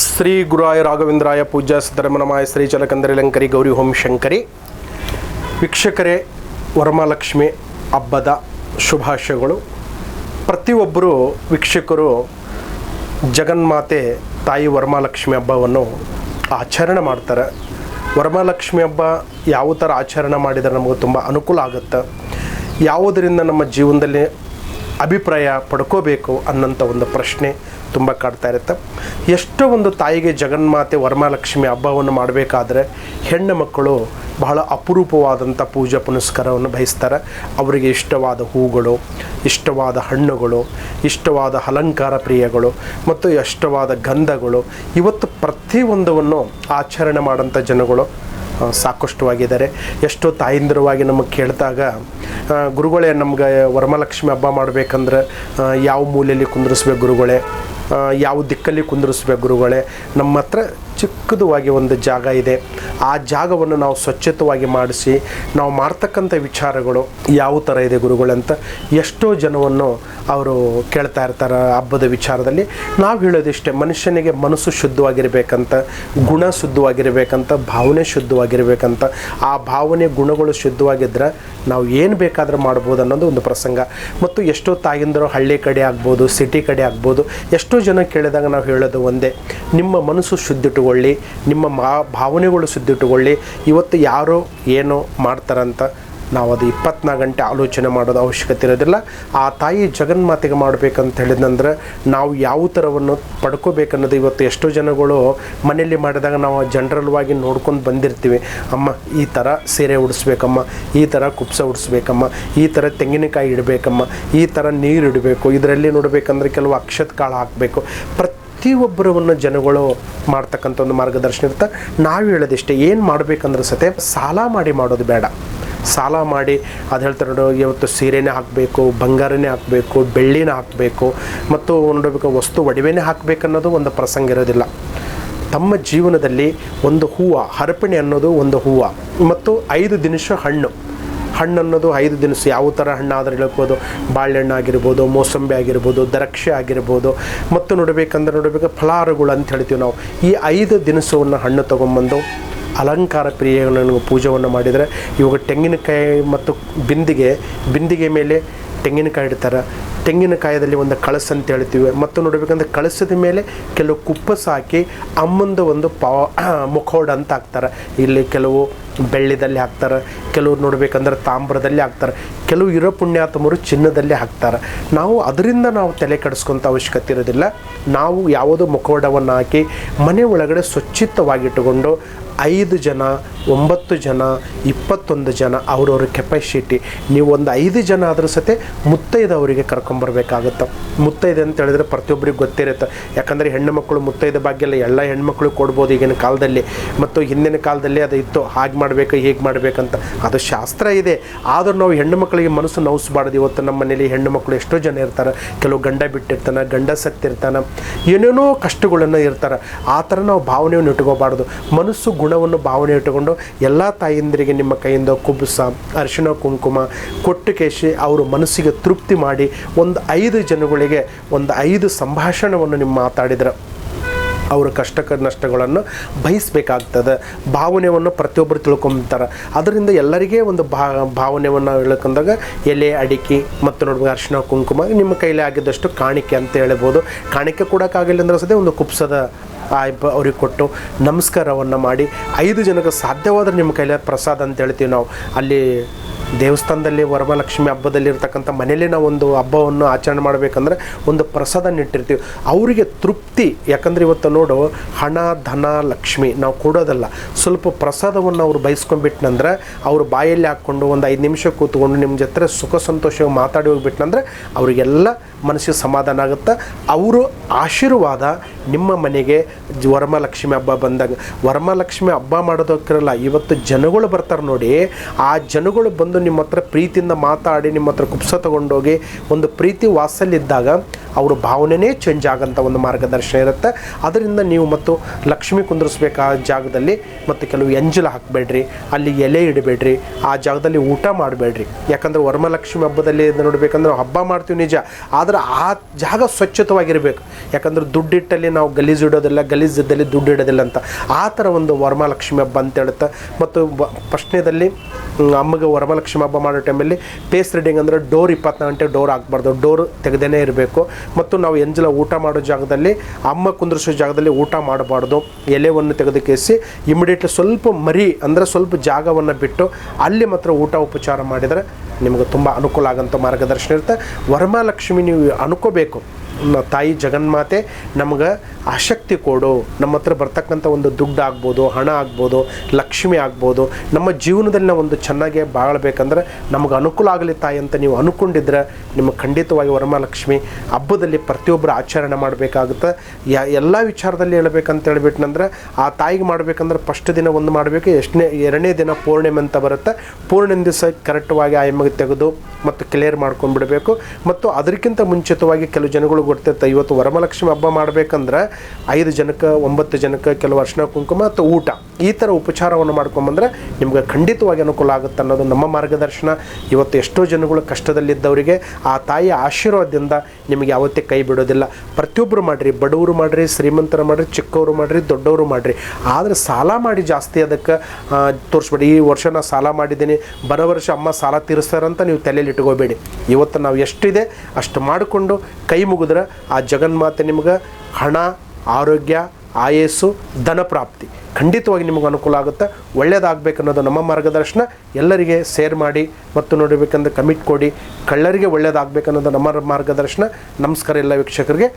ಶ್ರೀ ಗುರಾಯ ರಾಘವೇಂದ್ರಾಯ ಪೂಜ್ಯ ಸುಧರ್ಮನಮಾಯ ಶ್ರೀ ಚಲಕಂದರಿಲಂಕರಿ ಗೌರಿ ಹೋಂ ಶಂಕರಿ. ವೀಕ್ಷಕರೇ ವರಮಹಾಲಕ್ಷ್ಮಿ ಹಬ್ಬದ ಶುಭಾಶಯಗಳು. ಪ್ರತಿಯೊಬ್ಬರು ವೀಕ್ಷಕರು ಜಗನ್ಮಾತೆ ತಾಯಿ ವರಮಹಾಲಕ್ಷ್ಮಿ ಹಬ್ಬವನ್ನು ಆಚರಣೆ ಮಾಡ್ತಾರೆ. ವರಮಹಾಲಕ್ಷ್ಮಿ ಹಬ್ಬ ಯಾವ ಥರ ಆಚರಣೆ ಮಾಡಿದರೆ ನಮಗೆ ತುಂಬ ಅನುಕೂಲ ಆಗುತ್ತೆ. ಯಾವುದರಿಂದ ನಮ್ಮ ಜೀವನದಲ್ಲಿ ಅಭಿಪ್ರಾಯ ಪಡ್ಕೋಬೇಕು ಅನ್ನೋಂಥ ಒಂದು ಪ್ರಶ್ನೆ ತುಂಬ ಕಾಡ್ತಾ ಇರುತ್ತೆ. ಎಷ್ಟೋ ಒಂದು ತಾಯಿಗೆ ಜಗನ್ಮಾತೆ ವರಮಹಾಲಕ್ಷ್ಮಿ ಹಬ್ಬವನ್ನು ಮಾಡಬೇಕಾದ್ರೆ ಹೆಣ್ಣು ಮಕ್ಕಳು ಬಹಳ ಅಪರೂಪವಾದಂಥ ಪೂಜಾ ಪುನಸ್ಕಾರವನ್ನು ಬಯಸ್ತಾರೆ. ಅವರಿಗೆ ಇಷ್ಟವಾದ ಹೂಗಳು, ಇಷ್ಟವಾದ ಹಣ್ಣುಗಳು, ಇಷ್ಟವಾದ ಅಲಂಕಾರ ಪ್ರಿಯಗಳು ಮತ್ತು ಇಷ್ಟವಾದ ಗಂಧಗಳು ಇವತ್ತು ಪ್ರತಿಯೊಂದವನ್ನು ಆಚರಣೆ ಮಾಡೋಂಥ ಜನಗಳು ಸಾಕಷ್ಟುವಾಗಿದ್ದಾರೆ ಎಷ್ಟೋ ತಾಯಂದಿರವಾಗಿ ನಮಗೆ ಕೇಳಿದಾಗ ಗುರುಗಳೇ ನಮ್ಗೆ ವರಮಹಾಲಕ್ಷ್ಮಿ ಹಬ್ಬ ಮಾಡ್ಬೇಕಂದ್ರೆ ಯಾವ ಮೂಲೆಯಲ್ಲಿ ಕುಂದ್ರಿಸ್ಬೇಕು ಗುರುಗಳೇ? ಯಾವ ದಿಕ್ಕಲ್ಲಿ ಕುಂದ್ರಿಸ್ಬೇಕು ಗುರುಗಳೇ? ನಮ್ಮ ಹತ್ರ ಚಿಕ್ಕದವಾಗಿ ಒಂದು ಜಾಗ ಇದೆ. ಆ ಜಾಗವನ್ನು ನಾವು ಸ್ವಚ್ಛತವಾಗಿ ಮಾಡಿಸಿ, ನಾವು ಮಾಡ್ತಕ್ಕಂಥ ವಿಚಾರಗಳು ಯಾವ ಥರ ಇದೆ ಗುರುಗಳಂತ ಎಷ್ಟೋ ಜನವನ್ನು ಅವರು ಕೇಳ್ತಾ ಇರ್ತಾರೆ ಹಬ್ಬದ ವಿಚಾರದಲ್ಲಿ. ನಾವು ಹೇಳೋದಿಷ್ಟೇ, ಮನುಷ್ಯನಿಗೆ ಮನಸ್ಸು ಶುದ್ಧವಾಗಿರಬೇಕಂತ, ಗುಣ ಶುದ್ಧವಾಗಿರಬೇಕಂತ, ಭಾವನೆ ಶುದ್ಧವಾಗಿರಬೇಕಂತ, ಆ ಭಾವನೆ ಗುಣಗಳು ಶುದ್ಧವಾಗಿದ್ದರೆ ನಾವು ಏನು ಬೇಕಾದರೂ ಮಾಡ್ಬೋದು ಅನ್ನೋದು ಒಂದು ಪ್ರಸಂಗ. ಮತ್ತು ಎಷ್ಟೋ ತಾಯಿಂದರು ಹಳ್ಳಿ ಕಡೆ ಆಗ್ಬೋದು ಸಿಟಿ ಕಡೆ ಆಗ್ಬೋದು, ಎಷ್ಟೋ ಜನ ಕೇಳಿದಾಗ ನಾವು ಹೇಳೋದು ಒಂದೇ, ನಿಮ್ಮ ಮನಸ್ಸು ಶುದ್ಧಿಟ್ಟುಕೊಳ್ಳಿ ನಿಮ್ಮ ಮಾ, ಭಾವನೆಗಳು ಸುದ್ದಿಟ್ಟುಕೊಳ್ಳಿ ಇವತ್ತು ಯಾರು ಏನು ಮಾಡ್ತಾರಂತ ನಾವು ಅದು ಇಪ್ಪತ್ನಾಲ್ಕು ಗಂಟೆ ಆಲೋಚನೆ ಮಾಡೋದು ಅವಶ್ಯಕತೆ ಇರೋದಿಲ್ಲ. ಆ ತಾಯಿ ಜಗನ್ಮಾತೆಗೆ ಮಾಡಬೇಕಂತ ಹೇಳಿದಂದ್ರೆ ನಾವು ಯಾವ ಥರವನ್ನು ಪಡ್ಕೋಬೇಕನ್ನೋದು ಇವತ್ತು ಎಷ್ಟೋ ಜನಗಳು ಮನೆಯಲ್ಲಿ ಮಾಡಿದಾಗ ನಾವು ಜನರಲ್ವಾಗಿ ನೋಡ್ಕೊಂಡು ಬಂದಿರ್ತೀವಿ. ಅಮ್ಮ, ಈ ಥರ ಸೀರೆ ಉಡಿಸ್ಬೇಕಮ್ಮ, ಈ ಥರ ಕುಪ್ಸ ಉಡಿಸ್ಬೇಕಮ್ಮ, ಈ ಥರ ತೆಂಗಿನಕಾಯಿ ಇಡಬೇಕಮ್ಮ, ಈ ಥರ ನೀರು ಇಡಬೇಕು. ಇದರಲ್ಲಿ ನೋಡಬೇಕಂದ್ರೆ ಕೆಲವು ಅಕ್ಷತ್ ಕಾಳು ಹಾಕಬೇಕು. ಪ್ರತಿಯೊಬ್ಬರವನ್ನು ಜನಗಳು ಮಾಡ್ತಕ್ಕಂಥ ಒಂದು ಮಾರ್ಗದರ್ಶನ ಇರುತ್ತೆ. ನಾವು ಹೇಳೋದಿಷ್ಟೇ, ಏನು ಮಾಡಬೇಕಂದ್ರೆ ಸತೆ, ಸಾಲ ಮಾಡಿ ಮಾಡೋದು ಬೇಡ. ಸಾಲ ಮಾಡಿ, ಅದು ಹೇಳ್ತಾರೆ ನೋಡು, ಇವತ್ತು ಸೀರೆನೇ ಹಾಕಬೇಕು, ಬಂಗಾರನೇ ಹಾಕಬೇಕು, ಬೆಳ್ಳಿನ ಹಾಕಬೇಕು, ಮತ್ತು ನೋಡಬೇಕು ವಸ್ತು ಒಡವೆನೇ ಹಾಕಬೇಕನ್ನೋದು ಒಂದು ಪ್ರಸಂಗ ಇರೋದಿಲ್ಲ. ತಮ್ಮ ಜೀವನದಲ್ಲಿ ಒಂದು ಹೂವು ಹರಪಣೆ ಅನ್ನೋದು ಒಂದು ಹೂವು, ಮತ್ತು ಐದು ದಿನಸ ಹಣ್ಣು. ಹಣ್ಣು ಅನ್ನೋದು ಐದು ದಿನಸ ಯಾವ ಥರ ಹಣ್ಣು ಆದರೆ ಹೇಳ್ಬೋದು. ಬಾಳೆಹಣ್ಣು ಆಗಿರ್ಬೋದು, ಮೋಸಂಬಿ ಆಗಿರ್ಬೋದು, ದ್ರಾಕ್ಷಿ ಆಗಿರ್ಬೋದು. ಮತ್ತು ನೋಡಬೇಕಂದ್ರೆ ನೋಡಬೇಕು ಫಲಾರುಗಳು ಅಂತ ಹೇಳ್ತೀವಿ ನಾವು. ಈ ಐದು ದಿನಸವನ್ನು ಹಣ್ಣು ತೊಗೊಂಬಂದು ಅಲಂಕಾರ ಪ್ರಿಯಗಳನ್ನು ಪೂಜೆಯನ್ನು ಮಾಡಿದರೆ ಇವಾಗ ತೆಂಗಿನಕಾಯಿ ಮತ್ತು ಬಿಂದಿಗೆ ಬಿಂದಿಗೆ ಮೇಲೆ ತೆಂಗಿನಕಾಯಿ ಇಡ್ತಾರೆ. ತೆಂಗಿನಕಾಯದಲ್ಲಿ ಒಂದು ಕಳಸ ಅಂತ ಹೇಳ್ತೀವಿ. ಮತ್ತು ನೋಡಬೇಕಂದ್ರೆ ಕಳಸದ ಮೇಲೆ ಕೆಲವು ಕುಪ್ಪಸ ಹಾಕಿ ಅಮ್ಮಂದು ಒಂದು ಪಾವ ಮುಖೋಡ ಅಂತ ಹಾಕ್ತಾರೆ. ಇಲ್ಲಿ ಕೆಲವು ಬೆಳ್ಳಿದಲ್ಲಿ ಹಾಕ್ತಾರೆ, ಕೆಲವ್ರು ನೋಡ್ಬೇಕಂದ್ರೆ ತಾಮ್ರದಲ್ಲಿ ಹಾಕ್ತಾರೆ, ಕೆಲವು ಇರೋ ಪುಣ್ಯಾತಮರು ಚಿನ್ನದಲ್ಲಿ ಹಾಕ್ತಾರೆ. ನಾವು ಅದರಿಂದ ನಾವು ತಲೆ ಕೆಡಿಸ್ಕೊಂತ ಅವಶ್ಯಕತೆ ಇರೋದಿಲ್ಲ. ನಾವು ಯಾವುದೋ ಮುಖೋಡವನ್ನು ಹಾಕಿ ಮನೆ ಒಳಗಡೆ ಸ್ವಚ್ಛಿತವಾಗಿಟ್ಟುಕೊಂಡು ಐದು ಜನ, ಒಂಬತ್ತು ಜನ, ಇಪ್ಪತ್ತೊಂದು ಜನ ಅವ್ರವ್ರ ಕೆಪಾಸಿಟಿ ನೀವು ಒಂದು ಐದು ಜನ ಆದ್ರ ಸತೆ ಮುತ್ತೈದವರಿಗೆ ಕರ್ಕೊಂಬರ್ಬೇಕಾಗುತ್ತೆ. ಮುತ್ತೈದೆ ಅಂತ ಹೇಳಿದ್ರೆ ಪ್ರತಿಯೊಬ್ಬರಿಗೆ ಗೊತ್ತಿರುತ್ತೆ. ಯಾಕಂದರೆ ಹೆಣ್ಣು ಮಕ್ಕಳು ಮುತ್ತೈದೆ ಭಾಗ್ಯ ಎಲ್ಲ ಹೆಣ್ಮಕ್ಳು ಕೊಡ್ಬೋದು ಈಗಿನ ಕಾಲದಲ್ಲಿ. ಮತ್ತು ಹಿಂದಿನ ಕಾಲದಲ್ಲಿ ಅದು ಇತ್ತು. ಹಾಗೆ ಮಾಡಬೇಕು, ಹೇಗೆ ಮಾಡಬೇಕಂತ. ಅದು ಶಾಸ್ತ್ರ ಇದೆ. ಆದರೂ ನಾವು ಹೆಣ್ಣು ಮಕ್ಕಳಿಗೆ ಮನಸ್ಸು ನೋವಿಸ್ಬಾರ್ದು ಇವತ್ತು ನಮ್ಮ ಮನೇಲಿ ಹೆಣ್ಣು ಮಕ್ಕಳು ಎಷ್ಟೋ ಜನ ಇರ್ತಾರೆ. ಕೆಲವು ಗಂಡ ಬಿಟ್ಟಿರ್ತಾನೆ, ಗಂಡ ಸತ್ತಿರ್ತಾನೆ. ಏನೇನೋ ಕಷ್ಟಗಳನ್ನು ಇರ್ತಾರೆ. ಆ ಥರ ನಾವು ಭಾವನೆಯನ್ನು ಇಟ್ಕೋಬಾರ್ದು. ಮನಸ್ಸು ಗುಣವನ್ನು ಭಾವನೆ ಇಟ್ಟುಕೊಂಡು ಎಲ್ಲ ತಾಯಂದಿರಿಗೆ ನಿಮ್ಮ ಕೈಯಿಂದ ಕುಬ್ಸ ಅರಿಶಿಣ ಕುಂಕುಮ, ಕೊಟ್ಟು ಕೇಶಿ ಅವರು ಮನಸ್ಸಿಗೆ ತೃಪ್ತಿ ಮಾಡಿ ಒಂದು ಐದು ಜನಗಳಿಗೆ ಒಂದು ಐದು ಸಂಭಾಷಣವನ್ನು ನಿಮ್ಮ ಮಾತಾಡಿದ್ರೆ. ಅವರ ಕಷ್ಟಕ ನಷ್ಟಗಳನ್ನು ಬಯಸಬೇಕಾಗ್ತದೆ. ಭಾವನೆಯನ್ನು ಪ್ರತಿಯೊಬ್ಬರು ತಿಳ್ಕೊಂತಾರೆ. ಅದರಿಂದ ಎಲ್ಲರಿಗೆ ಒಂದು ಭಾ, ಭಾವನೆಯನ್ನು ಹೇಳ್ಕೊಂಡಾಗ ಎಲೆ, ಅಡಿಕೆ ಮತ್ತು ನೋಡ್ಬೋದು ಅರಿಶಿನ ಕುಂಕುಮ ನಿಮ್ಮ ಕೈಲಿ ಆಗಿದ್ದಷ್ಟು ಕಾಣಿಕೆ ಅಂತ ಹೇಳ್ಬೋದು. ಕಾಣಿಕೆ ಕೊಡೋಕ್ಕಾಗಲಿಲ್ಲ ಅಂದ್ರೆ ಸದೇ ಒಂದು ಕುಪ್ಸದ ಆ ಅವ್ರಿಗೆ ಕೊಟ್ಟು ನಮಸ್ಕಾರವನ್ನು ಮಾಡಿ ಐದು ಜನಕ್ಕೆ ಸಾಧ್ಯವಾದ್ರೆ ನಿಮ್ಮ ಕೈಲಿ ಪ್ರಸಾದ ಅಂತ ಹೇಳ್ತೀವಿ ನಾವು. ಅಲ್ಲಿ ದೇವಸ್ಥಾನದಲ್ಲಿ ವರಮಹಾಲಕ್ಷ್ಮಿ ಹಬ್ಬದಲ್ಲಿ ಇರ್ತಕ್ಕಂಥ ಮನೇಲಿ ನಾವು ಒಂದು ಹಬ್ಬವನ್ನು ಆಚರಣೆ ಮಾಡಬೇಕಂದ್ರೆ ಒಂದು ಪ್ರಸಾದ ಇಟ್ಟಿರ್ತೀವಿ. ಅವರಿಗೆ ತೃಪ್ತಿ. ಯಾಕಂದ್ರೆ ಇವತ್ತು ನೋಡು, ಹಣ, ಧನ, ಲಕ್ಷ್ಮಿ ನಾವು ಕೊಡೋದಲ್ಲ. ಸ್ವಲ್ಪ ಪ್ರಸಾದವನ್ನು ಅವ್ರು ಬಯಸ್ಕೊಂಡ್ಬಿಟ್ನಂದ್ರೆ, ಅವ್ರ ಬಾಯಲ್ಲಿ ಹಾಕ್ಕೊಂಡು ಒಂದು ಐದು ನಿಮಿಷ ಕೂತ್ಕೊಂಡು ನಿಮ್ಮ ಜೊತೆ ಸುಖ ಸಂತೋಷವಾಗಿ ಮಾತಾಡಿ ಹೋಗ್ಬಿಟ್ನಂದ್ರೆ, ಅವರಿಗೆಲ್ಲ ಮನಸ್ಸಿಗೆ ಸಮಾಧಾನ ಆಗುತ್ತೆ. ಅವರು ಆಶೀರ್ವಾದ ನಿಮ್ಮ ಮನೆಗೆ ವರಮಹಾಲಕ್ಷ್ಮಿ ಹಬ್ಬ ಬಂದಾಗ, ವರಮಹಾಲಕ್ಷ್ಮಿ ಹಬ್ಬ ಮಾಡೋದಕ್ಕಿರಲ್ಲ ಇವತ್ತು ಜನಗಳು ಬರ್ತಾರೆ ನೋಡಿ, ಆ ಜನಗಳು ಬಂದು ನಿಮ್ಮ ಹತ್ರ ಪ್ರೀತಿಯಿಂದ ಮಾತಾಡಿ, ನಿಮ್ಮ ಹತ್ರ ಕುಪ್ಸ ತೊಗೊಂಡೋಗಿ ಒಂದು ಪ್ರೀತಿ ವಾಸಲ್ಲಿದ್ದಾಗ ಅವ್ರ ಭಾವನೆನೇ ಚೇಂಜ್ ಆಗೋಂಥ ಒಂದು ಮಾರ್ಗದರ್ಶನ ಇರುತ್ತೆ. ಅದರಿಂದ ನೀವು ಮತ್ತು ಲಕ್ಷ್ಮಿ ಕುಂದ್ರಿಸ್ಬೇಕು ಜಾಗದಲ್ಲಿ ಮತ್ತು ಕೆಲವು ಎಂಜಲ ಹಾಕಬೇಡ್ರಿ, ಅಲ್ಲಿ ಎಲೆ ಇಡಬೇಡ್ರಿ, ಆ ಜಾಗದಲ್ಲಿ ಊಟ ಮಾಡಬೇಡ್ರಿ. ಯಾಕಂದ್ರೆ ವರಮಹಾಲಕ್ಷ್ಮಿ ಹಬ್ಬದಲ್ಲಿ ನೋಡಬೇಕಂದ್ರೆ ಹಬ್ಬ ಮಾಡ್ತೀವಿ ನಿಜ, ಆದರೆ ಆ ಜಾಗ ಸ್ವಚ್ಛತವಾಗಿರಬೇಕು. ಯಾಕಂದ್ರೆ ದುಡ್ಡಿಟ್ಟಲ್ಲಿ ನಾವು ಗಲೀಜು ಇಡೋದಿಲ್ಲ ಗಲೀಜಿದ್ದಲ್ಲಿ ದುಡ್ಡು ಇಡೋದಿಲ್ಲ ಅಂತ. ಆ ಥರ ಒಂದು ವರಮಹಾಲಕ್ಷ್ಮಿ ಹಬ್ಬ ಅಂತ ಹೇಳುತ್ತೆ. ಮತ್ತು ಪ್ರಶ್ನೆದಲ್ಲಿ ಅಮ್ಮಗೆ ವರಮಹಾಲಕ್ಷ್ಮಿ ಹಬ್ಬ ಮಾಡೋ ಟೈಮಲ್ಲಿ ಪೇಸ್ ರೀಡಿಂಗ್ ಅಂದರೆ ಡೋರ್ ಇಪ್ಪತ್ನಾಲ್ಕು ಗಂಟೆ ಡೋರ್ ಹಾಕ್ಬಾರ್ದು. ಡೋರ್ ತೆಗೆದೇ ಇರಬೇಕು. ಮತ್ತು ನಾವು ಎಂಜಲ ಊಟ ಮಾಡೋ ಜಾಗದಲ್ಲಿ, ಅಮ್ಮ ಕುಂದ್ರಿಸೋ ಜಾಗದಲ್ಲಿ ಊಟ ಮಾಡಬಾರ್ದು. ಎಲೆವನ್ನು ತೆಗೆದು ಕೇಸಿ ಇಮಿಡಿಯೇಟ್ಲಿ ಸ್ವಲ್ಪ ಮರಿ ಅಂದರೆ ಸ್ವಲ್ಪ ಜಾಗವನ್ನು ಬಿಟ್ಟು ಅಲ್ಲಿ ಮಾತ್ರ ಊಟ ಉಪಚಾರ ಮಾಡಿದರೆ ನಿಮಗೆ ತುಂಬ ಅನುಕೂಲ ಆಗೋಂಥ ಮಾರ್ಗದರ್ಶನ ಇರುತ್ತೆ. ವರಮಹಾಲಕ್ಷ್ಮಿ ನೀವು ಅನ್ಕೋಬೇಕು. ತಾಯಿ ಜಗನ್ಮಾತೆ ನಮ್ಗೆ ಆಸಕ್ತಿ ಕೊಡು. ನಮ್ಮ ಹತ್ರ ಬರ್ತಕ್ಕಂಥ ಒಂದು ದುಡ್ಡು ಆಗ್ಬೋದು, ಹಣ ಆಗ್ಬೋದು, ಲಕ್ಷ್ಮಿ ಆಗ್ಬೋದು. ನಮ್ಮ ಜೀವನದಲ್ಲಿ ನಾವು ಒಂದು ಚೆನ್ನಾಗಿ ಬಾಳಬೇಕಂದ್ರೆ ನಮಗೆ ಅನುಕೂಲ ಆಗಲಿ ತಾಯಿ ಅಂತ ನೀವು ಅನ್ಕೊಂಡಿದ್ರೆ ನಿಮಗೆ ಖಂಡಿತವಾಗಿ ವರಮಹಾಲಕ್ಷ್ಮಿ ಹಬ್ಬದಲ್ಲಿ ಪ್ರತಿಯೊಬ್ಬರು ಆಚರಣೆ ಮಾಡಬೇಕಾಗುತ್ತೆ. ಯಾ, ಎಲ್ಲ ವಿಚಾರದಲ್ಲಿ ಹೇಳ್ಬೇಕಂತ ಹೇಳ್ಬಿಟ್ನಂದ್ರೆ ಆ ತಾಯಿಗೆ ಮಾಡಬೇಕಂದ್ರೆ ಫಸ್ಟ್ ದಿನ ಒಂದು ಮಾಡಬೇಕು, ಎಷ್ಟನೇ, ಎರಡನೇ ದಿನ ಪೂರ್ಣಿಮೆ ಅಂತ ಬರುತ್ತೆ. ಪೂರ್ಣಿಮೆ ದಿವಸ ಕರೆಕ್ಟವಾಗಿ ಆ ಎಮ್ಮಗೆ ತೆಗೆದು ಮತ್ತು ಕ್ಲಿಯರ್ ಮಾಡ್ಕೊಂಡ್ಬಿಡಬೇಕು. ಮತ್ತು ಅದಕ್ಕಿಂತ ಮುಂಚಿತವಾಗಿ ಕೆಲವು ಜನಗಳು ಗೊತ್ತಿರುತ್ತೆ ಇವತ್ತು ವರಮಲಕ್ಷ್ಮಿ ಹಬ್ಬ ಮಾಡ್ಬೇಕಂದ್ರೆ ಐದು ಜನಕ್ಕೆ ಒಂಬತ್ತು ಜನಕ್ಕೆ ಕೆಲವು ಅರ್ಶಿನ ಕುಂಕುಮ ಅಥವಾ ಊಟ. ಈ ಥರ ಉಪಚಾರವನ್ನು ಮಾಡ್ಕೊಂಬಂದ್ರೆ ನಿಮ್ಗೆ ಖಂಡಿತವಾಗಿ ಅನುಕೂಲ ಆಗುತ್ತೆ ಅನ್ನೋದು ನಮ್ಮ ಮಾರ್ಗದರ್ಶನ. ಇವತ್ತು ಎಷ್ಟೋ ಜನಗಳು ಕಷ್ಟದಲ್ಲಿದ್ದವರಿಗೆ ಆ ತಾಯಿಯ ಆಶೀರ್ವಾದದಿಂದ ನಿಮಗೆ ಯಾವತ್ತೇ ಕೈ ಬಿಡೋದಿಲ್ಲ. ಪ್ರತಿಯೊಬ್ಬರು ಮಾಡಿರಿ, ಬಡವರು ಮಾಡಿರಿ, ಶ್ರೀಮಂತರ ಮಾಡಿರಿ, ಚಿಕ್ಕವರು ಮಾಡಿರಿ, ದೊಡ್ಡವರು ಮಾಡಿರಿ. ಆದರೆ ಸಾಲ ಮಾಡಿ ಜಾಸ್ತಿ ಅದಕ್ಕೆ ತೋರಿಸ್ಬೇಡಿ. ಈ ವರ್ಷ ನಾನು ಸಾಲ ಮಾಡಿದ್ದೀನಿ, ಬರೋ ವರ್ಷ ಅಮ್ಮ ಸಾಲ ತೀರಿಸ್ತಾರಂತ ನೀವು ತಲೆಯಲ್ಲಿ ಇಟ್ಕೋಬೇಡಿ. ಇವತ್ತು ನಾವು ಎಷ್ಟಿದೆ ಅಷ್ಟು ಮಾಡಿಕೊಂಡು ಕೈ ಮುಗಿದ್ರೆ ಆ ಜಗನ್ಮಾತೆ ನಿಮ್ಗೆ ಹಣ, ಆರೋಗ್ಯ, ಆಯಸ್ಸು, ಧನ ಪ್ರಾಪ್ತಿ. ಖಂಡಿತವಾಗಿ ನಿಮಗೆ ಅನುಕೂಲ ಆಗುತ್ತೆ. ಒಳ್ಳೆಯದಾಗಬೇಕನ್ನೋದು ನಮ್ಮ ಮಾರ್ಗದರ್ಶನ. ಎಲ್ಲರಿಗೆ ಸೇರ್ ಮಾಡಿ ಮತ್ತು ನೋಡಬೇಕಂದ್ರೆ ಕಮಿಟ್ ಕೊಡಿ. ಕಳ್ಳರಿಗೆ ಒಳ್ಳೇದಾಗಬೇಕನ್ನೋದು ನಮ್ಮ ಮಾರ್ಗದರ್ಶನ. ನಮಸ್ಕಾರ ಎಲ್ಲ ವೀಕ್ಷಕರಿಗೆ.